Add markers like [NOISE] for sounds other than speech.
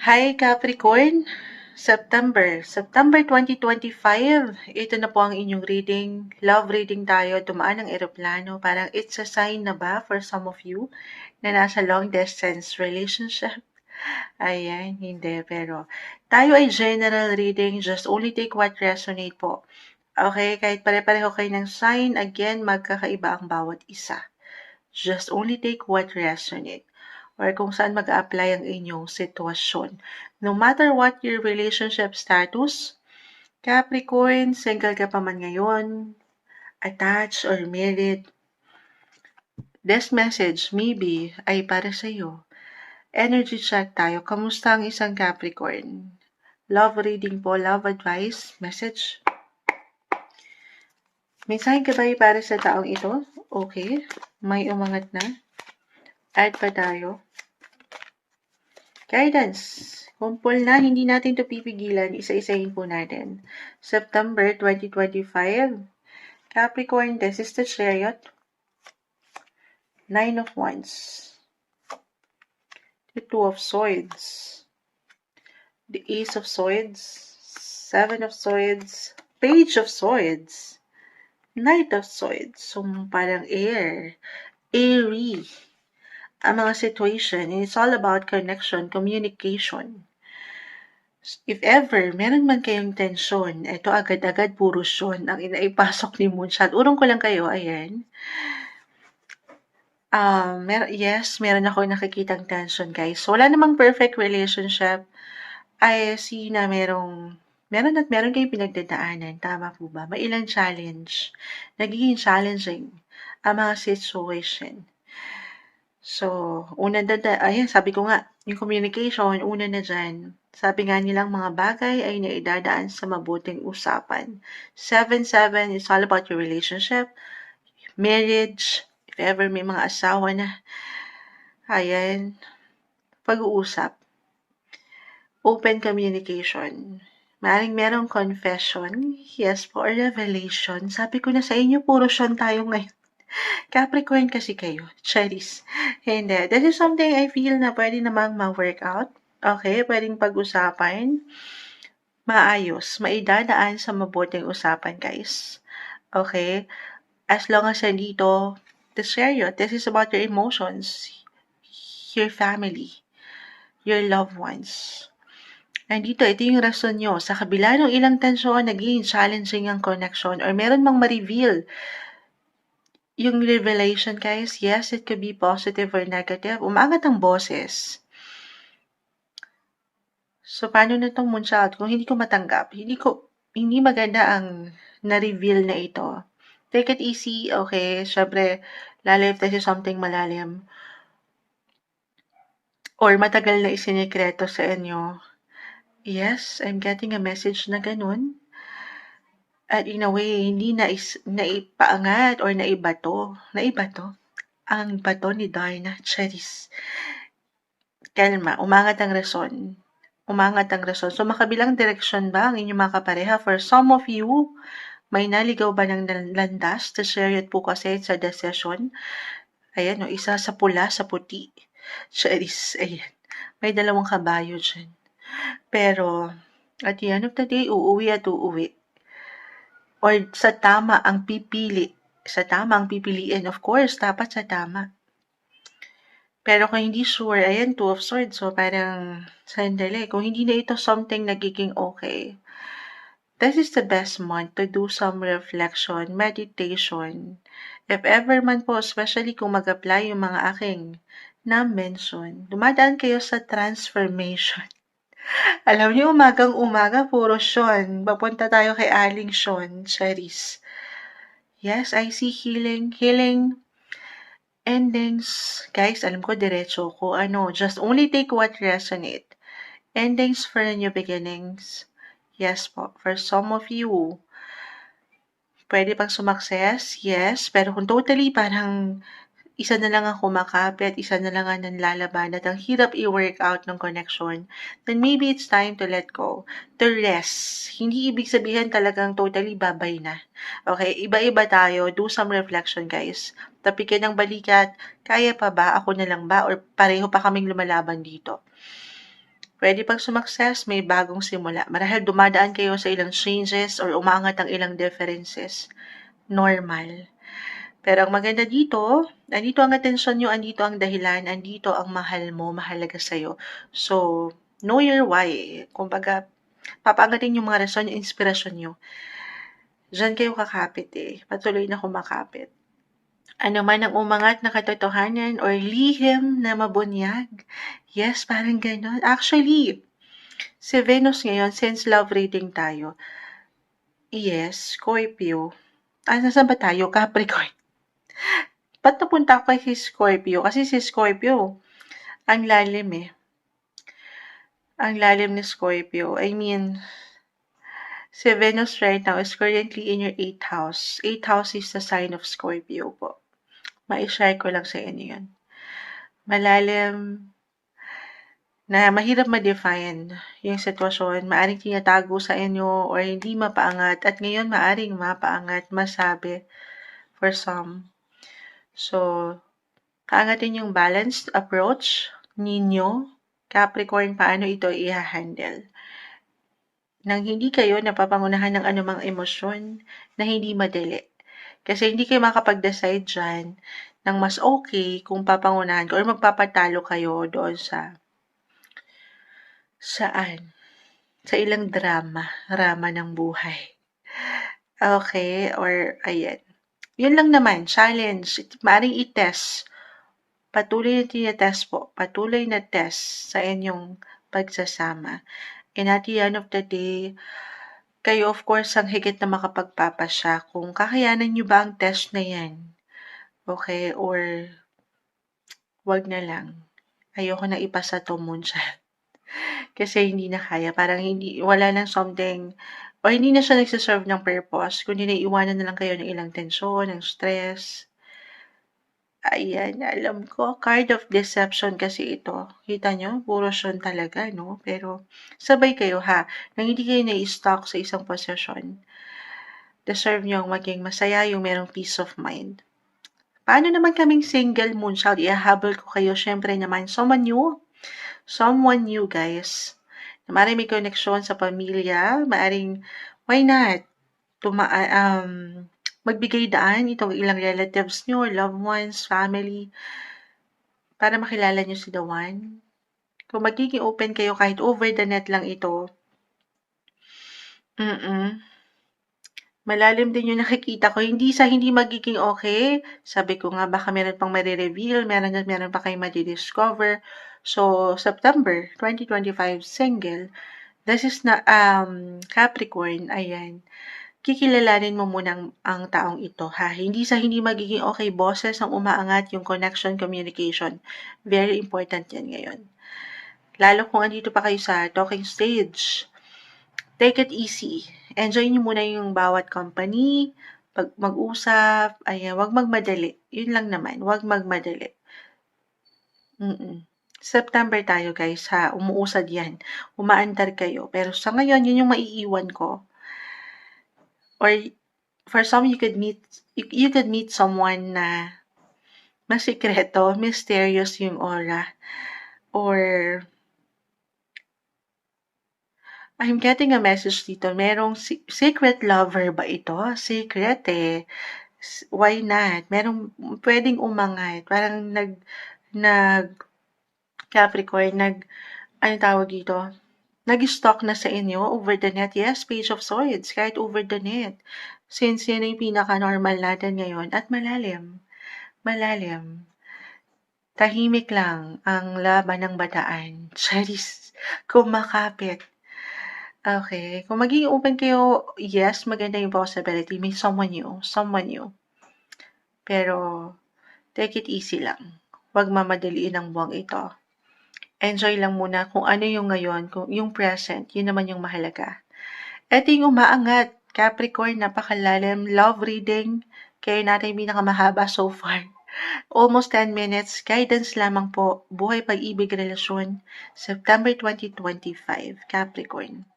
Hi Capricorn! September. September 2025. Ito na po ang inyong reading. Love reading tayo. Dumaan ang eroplano. Parang it's a sign na ba for some of you na nasa long distance relationship? Ayan, hindi. Pero tayo ay general reading. Just only take what resonate po. Okay, kahit pare-pareho kayo ng sign, again, magkakaiba ang bawat isa. Just only take what resonate or kung saan mag-apply ang inyong sitwasyon. No matter what your relationship status, Capricorn, single ka pa man ngayon, attached or married, this message maybe ay para sa iyo. Energy check tayo. Kamusta ang isang Capricorn? Love reading po, love advice, message. Sign ka ba para sa taong ito? Okay. May umangat na. Add pa tayo. Guidance. Kumpul na, hindi natin to pipigilan. Isa-isahin po natin. September 2025. Capricorn, this is the chariot. Nine of Wands. The Two of Swords. The Ace of Swords. Seven of Swords. Page of Swords. Knight of Swords. So, parang air. Airy ang mga situation. It's all about connection, communication. If ever, meron man kayong tension, ito agad-agad puro yun ang inaipasok ni Moonshot. Urong ko lang kayo, ayan. Um, mer yes, meron ako nakikitang tension, guys. So, wala namang perfect relationship. I see na merong meron at meron kayong pinagdadaanan. Tama po ba? May ilang challenge. Nagiging challenging ang mga situation. So, una na, ayan, sabi ko nga, yung communication, una na dyan. Sabi nga nilang mga bagay ay naidadaan sa mabuting usapan. 7-7 is all about your relationship, marriage, if ever may mga asawa na, ayan, pag-uusap. Open communication. Maring merong confession, yes po, or revelation. Sabi ko na sa inyo, puro siyon tayo ngayon. Capricorn kasi kayo. Charis. Hindi. This is something I feel na pwede namang ma-workout. Okay? Pwedeng pag-usapan. Maayos. Maidadaan sa mabuting usapan, guys. Okay? As long as nandito, to share you. This is about your emotions, your family, your loved ones. Nandito, ito yung rason nyo. Sa kabila ng ilang tensyon, naging challenging ang connection or meron mang ma-reveal yung revelation, guys, yes, it could be positive or negative. Umangat ang boses. So, paano na itong moonshot? Kung hindi ko matanggap, hindi ko, hindi maganda ang na-reveal na ito. Take it easy, okay? Siyempre, lalo if this is something malalim. Or matagal na isinikreto sa inyo. Yes, I'm getting a message na ganun at in a way, hindi na is, naipaangat or naibato. Naibato. Ang bato ni Darna Cheris. Kalma, umangat ang rason. Umangat ang rason. So, makabilang direksyon ba ang inyong mga kapareha? For some of you, may naligaw ba ng landas? To share it po kasi sa decision. Ayan, no, isa sa pula, sa puti. Cheris, ayan. May dalawang kabayo dyan. Pero, at the end of the day, uuwi at uuwi or sa tama ang pipili. Sa tama ang pipiliin, of course, dapat sa tama. Pero kung hindi sure, ayan, two of swords. So, parang, sandali, kung hindi na ito something nagiging okay, this is the best month to do some reflection, meditation. If ever man po, especially kung mag-apply yung mga aking na-mention, dumadaan kayo sa transformation. Alam niyo, umagang-umaga, puro Sean. Papunta tayo kay Aling Sean, Cheris. Yes, I see healing. Healing endings. Guys, alam ko, diretso ko. Ano, just only take what resonate. Endings for new beginnings. Yes po, for some of you, pwede pang sumakses, yes. Pero kung totally parang isa na lang ang kumakapit, isa na lang ang nanlalaban at ang hirap i-work out ng connection, then maybe it's time to let go, to rest. Hindi ibig sabihin talagang totally babay na. Okay, iba-iba tayo, do some reflection guys. Tapikin ng balikat, kaya pa ba, ako na lang ba, or pareho pa kaming lumalaban dito. Pwede pang sumakses, may bagong simula. Marahil dumadaan kayo sa ilang changes or umangat ang ilang differences. Normal. Pero ang maganda dito, andito ang atensyon nyo, andito ang dahilan, andito ang mahal mo, mahalaga sa'yo. So, know your why. Kumbaga, papangatin yung mga rason, yung inspirasyon nyo. Diyan kayo kakapit eh. Patuloy na kumakapit. Ano man ang umangat na katotohanan or lihim na mabunyag. Yes, parang ganon. Actually, si Venus ngayon, since love reading tayo, yes, Scorpio. Ah, nasan ba tayo? Capricorn. Ba't napunta ako kay si Scorpio? Kasi si Scorpio, ang lalim eh. Ang lalim ni Scorpio. I mean, si Venus right now is currently in your 8th house. 8th house is the sign of Scorpio po. Ma-share ko lang sa inyo yan. Malalim na mahirap ma-define yung sitwasyon. Maaring tinatago sa inyo or hindi mapaangat at ngayon maaring mapaangat, masabi for some. So, kaangatin yung balanced approach ninyo, Capricorn, paano ito i-handle. Nang hindi kayo napapangunahan ng anumang emosyon na hindi madali. Kasi hindi kayo makapag-decide dyan ng mas okay kung papangunahan ko or magpapatalo kayo doon sa saan? Sa ilang drama, drama ng buhay. Okay, or ayan. Yun lang naman, challenge. Maaring i-test. Patuloy na tinetest po. Patuloy na test sa inyong pagsasama. And at the end of the day, kayo of course ang higit na makapagpapasya kung kakayanan nyo ba ang test na yan. Okay, or wag na lang. Ayoko na ipasa to moonshot. [LAUGHS] Kasi hindi na kaya. Parang hindi, wala nang something, or hindi na siya nagsiserve ng purpose, kundi naiiwanan na lang kayo ng ilang tensyon, ng stress. Ayan, alam ko, card of deception kasi ito. Kita nyo, puro siyon talaga, no? Pero, sabay kayo ha, nang hindi kayo na-stock sa isang posisyon, deserve nyo ang maging masaya, yung merong peace of mind. Paano naman kaming single moonchild? Ihahabol ko kayo, syempre naman, someone new. Someone new, guys. Maaaring may connection sa pamilya, maaring, why not? Tuma um, magbigay daan itong ilang relatives nyo, loved ones, family, para makilala nyo si the one. Kung magiging open kayo kahit over the net lang ito, mm malalim din yung nakikita ko. Hindi sa hindi magiging okay. Sabi ko nga, baka meron pang marireveal, meron meron pa kayo madidiscover. So, September 2025, single. This is na, um, Capricorn, ayan kikilalanin mo muna ang, taong ito, ha? Hindi sa hindi magiging okay boses ang umaangat yung connection, communication. Very important yan ngayon. Lalo kung andito pa kayo sa talking stage. Take it easy. Enjoy nyo muna yung bawat company, pag mag-usap, ayan, wag magmadali. Yun lang naman, wag magmadali. Mm-mm. September tayo guys ha, umuusad yan. Umaandar kayo. Pero sa ngayon, yun yung maiiwan ko or for some you could meet you, you could meet someone na masikreto, mysterious yung aura or I'm getting a message dito. Merong secret lover ba ito? Secret eh. Why not? Merong pwedeng umangat. Parang nag, nag, Capricorn, nag, ano tawag dito? nag-stock na sa inyo over the net. Yes, page of swords, kahit over the net. Since yan yung pinaka-normal natin ngayon at malalim. Malalim. Tahimik lang ang laban ng bataan. [LAUGHS] Charis, kumakapit. Okay. Kung magiging open kayo, yes, maganda yung possibility. May someone new. Someone new. Pero, take it easy lang. Huwag mamadaliin ang buwang ito enjoy lang muna kung ano yung ngayon, kung yung present, yun naman yung mahalaga. Ito yung umaangat, Capricorn, napakalalim, love reading, kaya natin yung pinakamahaba so far. [LAUGHS] Almost 10 minutes, guidance lamang po, buhay pag-ibig relasyon, September 2025, Capricorn.